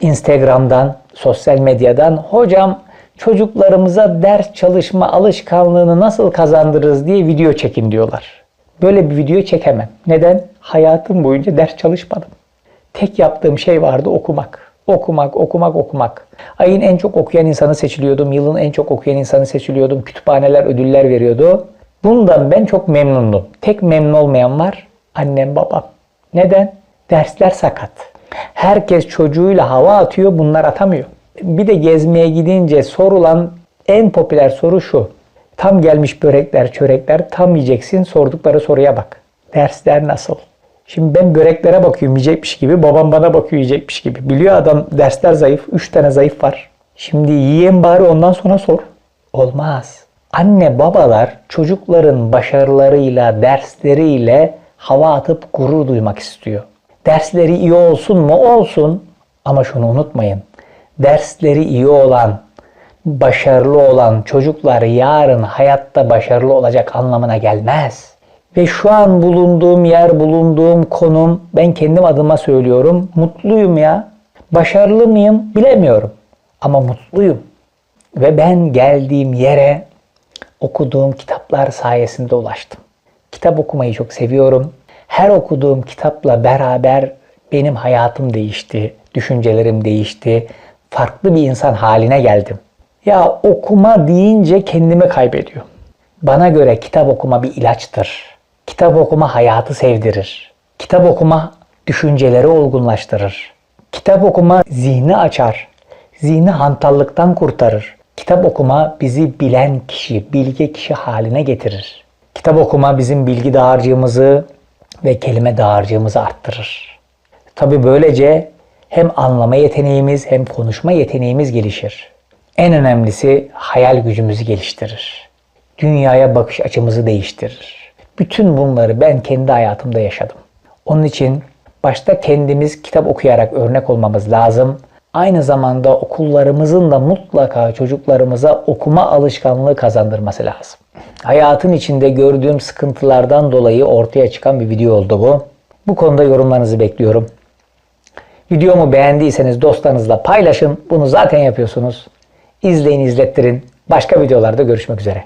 Instagram'dan, sosyal medyadan hocam çocuklarımıza ders çalışma alışkanlığını nasıl kazandırırız diye video çekin diyorlar. Böyle bir video çekemem. Neden? Hayatım boyunca ders çalışmadım. Tek yaptığım şey vardı okumak. Okumak, okumak, okumak. Ayın en çok okuyan insanı seçiliyordum. Yılın en çok okuyan insanı seçiliyordum. Kütüphaneler ödüller veriyordu. Bundan ben çok memnundum. Tek memnun olmayan var annem babam. Neden? Dersler sakat. Herkes çocuğuyla hava atıyor, bunlar atamıyor. Bir de gezmeye gidince sorulan en popüler soru şu. Tam gelmiş börekler, çörekler, tam yiyeceksin, sordukları soruya bak. Dersler nasıl? Şimdi ben böreklere bakıyorum yiyecekmiş gibi, babam bana bakıyor yiyecekmiş gibi. Biliyor adam dersler zayıf, 3 tane zayıf var. Şimdi yiyen bari ondan sonra sor. Olmaz. Anne babalar çocukların başarılarıyla, dersleriyle hava atıp gurur duymak istiyor. Dersleri iyi olsun mu? Olsun. Ama şunu unutmayın. Dersleri iyi olan, başarılı olan çocuklar yarın hayatta başarılı olacak anlamına gelmez. Ve şu an bulunduğum yer, bulunduğum konum ben kendim adıma söylüyorum. Mutluyum ya. Başarılı mıyım bilemiyorum. Ama mutluyum. Ve ben geldiğim yere okuduğum kitaplar sayesinde ulaştım. Kitap okumayı çok seviyorum. Her okuduğum kitapla beraber benim hayatım değişti, düşüncelerim değişti. Farklı bir insan haline geldim. Ya okuma deyince kendimi kaybediyorum. Bana göre kitap okuma bir ilaçtır. Kitap okuma hayatı sevdirir. Kitap okuma düşünceleri olgunlaştırır. Kitap okuma zihni açar. Zihni hantallıktan kurtarır. Kitap okuma bizi bilen kişi, bilge kişi haline getirir. Kitap okuma bizim bilgi dağarcığımızı ve kelime dağarcığımızı arttırır. Tabi böylece hem anlama yeteneğimiz hem konuşma yeteneğimiz gelişir. En önemlisi hayal gücümüzü geliştirir. Dünyaya bakış açımızı değiştirir. Bütün bunları ben kendi hayatımda yaşadım. Onun için başta kendimiz kitap okuyarak örnek olmamız lazım. Aynı zamanda okullarımızın da mutlaka çocuklarımıza okuma alışkanlığı kazandırması lazım. Hayatın içinde gördüğüm sıkıntılardan dolayı ortaya çıkan bir video oldu bu. Bu konuda yorumlarınızı bekliyorum. Videomu beğendiyseniz dostlarınızla paylaşın. Bunu zaten yapıyorsunuz. İzleyin, izlettirin. Başka videolarda görüşmek üzere.